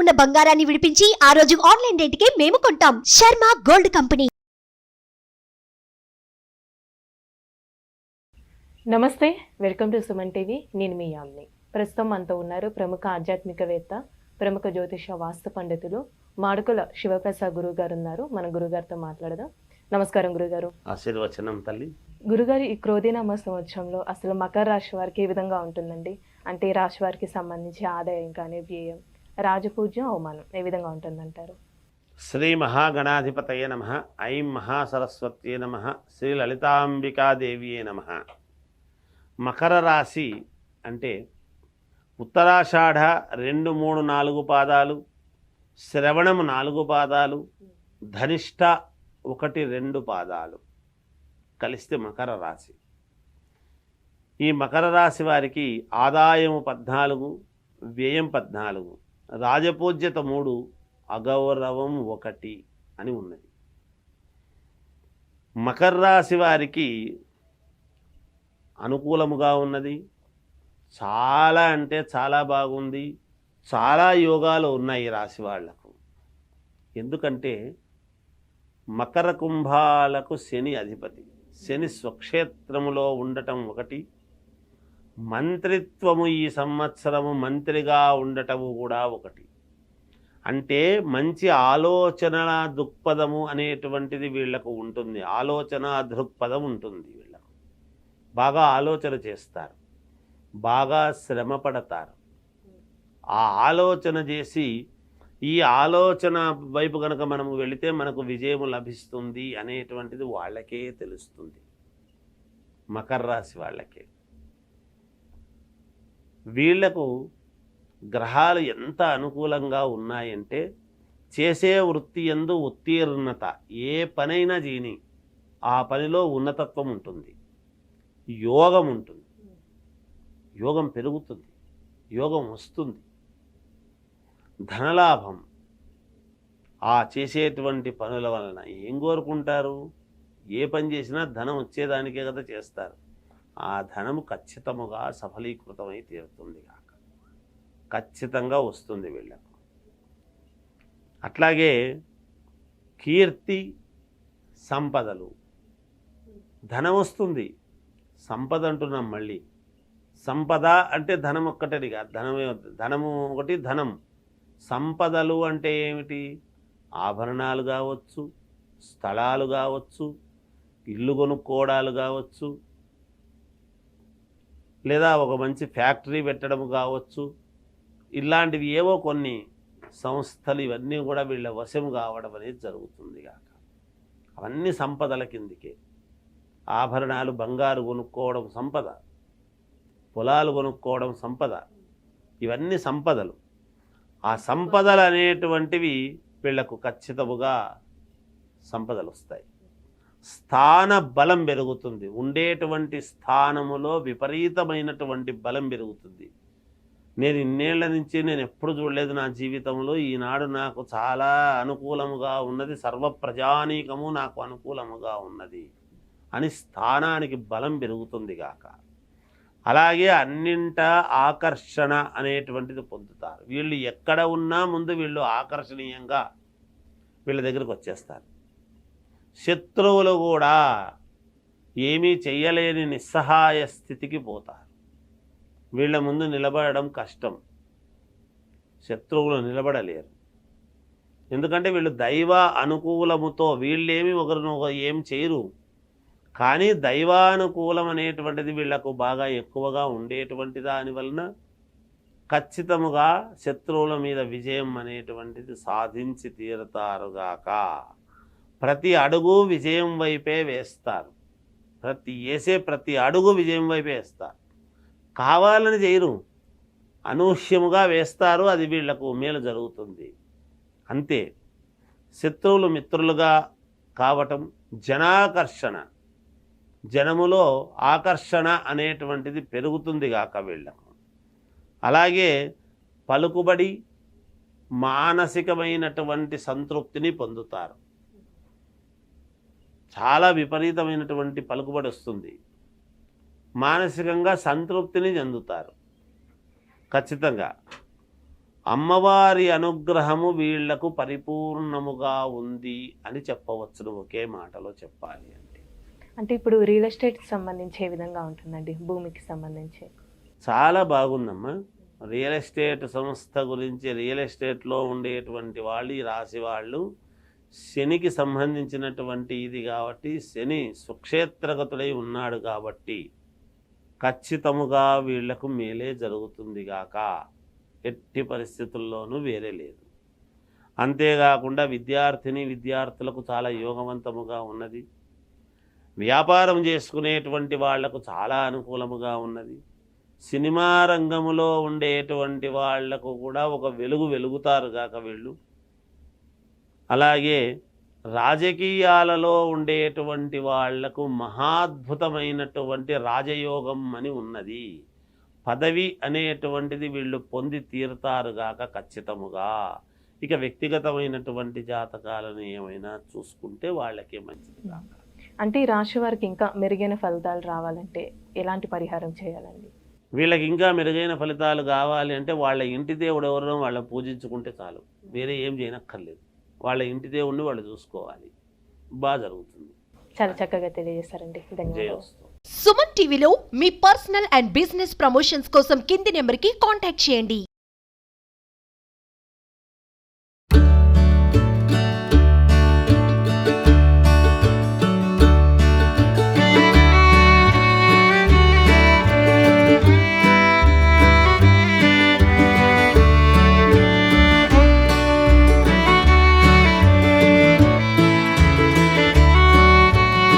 ఉన్న బంగారాన్ని విడిపించి ఆ రోజు ఆన్లైన్ రేటుకే మేము కొంటాం. Sharma gold company. నమస్తే వెల్కమ్ టు సుమన్ టీవీ. నేను మీ యామ్ని. ప్రస్తుతం మనతో ఉన్నారు ప్రముఖ ఆధ్యాత్మికవేత్త ప్రముఖ జ్యోతిష వాస్తు పండితులు మాడుకుల శివప్రసాద్ గురువు గారు ఉన్నారు. మన గురుగారితో మాట్లాడదాం. నమస్కారం గురుగారు ఆశీర్వచనం తల్లి. గురుగారు ఈ క్రోధినామ సంవత్సరంలో అసలు మకర రాశి వారికి ఏ విధంగా ఉంటుందండి? అంటే ఈ రాశి వారికి సంబంధించి ఆదాయం కానీ వ్యయం. రాజపూజ్యం అవమానం. ఏ విధంగా ఉంటుందంటారు? శ్రీ మహాగణాధిపతయ నమ. ఐం మహాసరస్వత్యే నమ. శ్రీ లలితాంబికాదేవియే నమ. మకర రాశి అంటే ఉత్తరాషాఢ రెండు మూడు నాలుగు పాదాలు శ్రవణము నాలుగు పాదాలు ధనిష్ట ఒకటి రెండు పాదాలు కలిస్తే మకర రాశి. ఈ మకర రాశి వారికి ఆదాయము పద్నాలుగు వ్యయం పద్నాలుగు. రాజపూజ్యత మూడు అగౌరవం ఒకటి అని ఉన్నది. మకర రాశి వారికి అనుకూలముగా ఉన్నది. చాలా అంటే చాలా బాగుంది. చాలా యోగాలు ఉన్నాయి రాశి వాళ్ళకు. ఎందుకంటే మకర కుంభాలకు శని అధిపతి. శని స్వక్షేత్రములో ఉండటం ఒకటి. మంత్రిత్వము ఈ సంవత్సరము మంత్రిగా ఉండటము కూడా ఒకటి. అంటే మంచి ఆలోచన దృక్పథము అనేటువంటిది వీళ్ళకు ఉంటుంది. ఆలోచన దృక్పథం ఉంటుంది వీళ్ళకు. బాగా ఆలోచన చేస్తారు. బాగా శ్రమ పడతారు. ఆ ఆలోచన చేసి ఈ ఆలోచన వైపు కనుక మనము వెళితే మనకు విజయము లభిస్తుంది అనేటువంటిది వాళ్ళకే తెలుస్తుంది. మకర రాశి వాళ్ళకే. వీళ్ళకు గ్రహాలు ఎంత అనుకూలంగా ఉన్నాయంటే చేసే వృత్తి ఎందు ఉత్తీర్ణత ఏ పనైనా జీని ఆ పనిలో ఉన్నతత్వం ఉంటుంది యోగం ఉంటుంది. యోగం పెరుగుతుంది యోగం వస్తుంది. ధనలాభం ఆ చేసేటువంటి పనుల వలన ఏం కోరుకుంటారు? ఏ పని చేసినా ధనం వచ్చేదానికే కదా చేస్తారు. ఆ ధనము ఖచ్చితముగా సఫలీకృతమై తీరుతుంది కాక ఖచ్చితంగా వస్తుంది వీళ్ళకు. అట్లాగే కీర్తి సంపదలు. ధనం వస్తుంది. సంపద అంటున్నాం మళ్ళీ. సంపద అంటే ధనం ఒక్కటది కాదు. ధనమే ధనము ఒకటి ధనం. సంపదలు అంటే ఏమిటి? ఆభరణాలు కావచ్చు స్థలాలు కావచ్చు ఇల్లు కొనుక్కోవడాలు కావచ్చు లేదా ఒక మంచి ఫ్యాక్టరీ పెట్టడం కావచ్చు. ఇలాంటివి ఏవో కొన్ని సంస్థలు ఇవన్నీ కూడా వీళ్ళ వశం కావడం అనేది జరుగుతుంది కాక అవన్నీ సంపదల కిందికే. ఆభరణాలు బంగారు కొనుక్కోవడం సంపద. పొలాలు కొనుక్కోవడం సంపద. ఇవన్నీ సంపదలు. ఆ సంపదలు అనేటువంటివి వీళ్ళకు ఖచ్చితముగా సంపదలు వస్తాయి స్థాన బలం పెరుగుతుంది. ఉండేటువంటి స్థానములో విపరీతమైనటువంటి బలం పెరుగుతుంది. నేను ఇన్నేళ్ళ నుంచి నేను ఎప్పుడు చూడలేదు నా జీవితంలో. ఈనాడు నాకు చాలా అనుకూలముగా ఉన్నది సర్వ ప్రజానీకము నాకు అనుకూలముగా ఉన్నది అని స్థానానికి బలం పెరుగుతుంది గాక. అలాగే అన్నింట ఆకర్షణ అనేటువంటిది పొందుతారు. వీళ్ళు ఎక్కడ ఉన్నా ముందు వీళ్ళు ఆకర్షణీయంగా వీళ్ళ దగ్గరకు వచ్చేస్తారు. శత్రువులు కూడా ఏమీ చెయ్యలేని నిస్సహాయ స్థితికి పోతారు. వీళ్ళ ముందు నిలబడడం కష్టం. శత్రువులు నిలబడలేరు. ఎందుకంటే వీళ్ళు దైవ అనుకూలముతో వీళ్ళేమి ఒకరినొకరు ఏం చేయరు. కానీ దైవానుకూలం అనేటువంటిది వీళ్ళకు బాగా ఎక్కువగా ఉండేటువంటి దాని వలన ఖచ్చితముగా శత్రువుల మీద విజయం అనేటువంటిది సాధించి తీరుతారుగాక ప్రతి అడుగు విజయం వైపే వేస్తారు. ప్రతి వేసే ప్రతి అడుగు విజయం వైపే వేస్తారు. కావాలని చేయరు. అనూహ్యముగా వేస్తారు. అది వీళ్ళకు మేలు జరుగుతుంది. అంతే. శత్రువులు మిత్రులుగా కావటం జనాకర్షణ. జనములో ఆకర్షణ అనేటువంటిది పెరుగుతుంది గాక వీళ్ళకు అలాగే పలుకుబడి మానసికమైనటువంటి సంతృప్తిని పొందుతారు. చాలా విపరీతమైనటువంటి పలుకుబడి వస్తుంది. మానసికంగా సంతృప్తిని చెందుతారు. ఖచ్చితంగా. అమ్మవారి అనుగ్రహము వీళ్ళకు పరిపూర్ణముగా ఉంది అని చెప్పవచ్చును ఒకే మాటలో చెప్పాలి అంటే. అంటే ఇప్పుడు రియల్ ఎస్టేట్ సంబంధించి ఏ విధంగా ఉంటుందండి? భూమికి సంబంధించి. చాలా బాగుందమ్మా. రియల్ ఎస్టేట్ సంస్థ గురించి రియల్ ఎస్టేట్లో ఉండేటువంటి వాళ్ళు ఈ రాశి వాళ్ళు శనికి సంబంధించినటువంటి ఇది కాబట్టి శని సుక్షేత్రగతుడై ఉన్నాడు కాబట్టి ఖచ్చితముగా వీళ్ళకు మేలే జరుగుతుంది గాక. ఎట్టి పరిస్థితుల్లోనూ వేరే లేదు. అంతేకాకుండా విద్యార్థిని విద్యార్థులకు చాలా యోగవంతముగా ఉన్నది. వ్యాపారం చేసుకునేటువంటి వాళ్ళకు చాలా అనుకూలముగా ఉన్నది. సినిమా రంగములో ఉండేటువంటి వాళ్ళకు కూడా ఒక వెలుగు వెలుగుతారు గాక వీళ్ళు. అలాగే రాజకీయాలలో ఉండేటువంటి వాళ్ళకు మహాద్భుతమైనటువంటి రాజయోగం అని ఉన్నది. పదవి అనేటువంటిది వీళ్ళు పొంది తీరుతారు గాక ఖచ్చితముగా. ఇక వ్యక్తిగతమైనటువంటి జాతకాలను ఏమైనా చూసుకుంటే వాళ్ళకే మంచిది. కాక అంటే ఈ రాశి వారికి ఇంకా మెరుగైన ఫలితాలు రావాలంటే ఎలాంటి పరిహారం చేయాలండి? వీళ్ళకి ఇంకా మెరుగైన ఫలితాలు కావాలి అంటే వాళ్ళ ఇంటి దేవుడు ఎవరో వాళ్ళని పూజించుకుంటే చాలు. వేరే ఏం చేయనక్కర్లేదు. వాళ్ళ ఇంటి దేవుడిని వాళ్ళు చూసుకోవాలి. బాగా జరుగుతుంది. చాలా చక్కగా తెలియజేస్తారండి. ధన్యవాదాలు. సుమన్ టీవీలో మీ పర్సనల్ అండ్ బిజినెస్ ప్రమోషన్స్ కోసం కింది నెంబర్కి కాంటాక్ట్ చేయండి.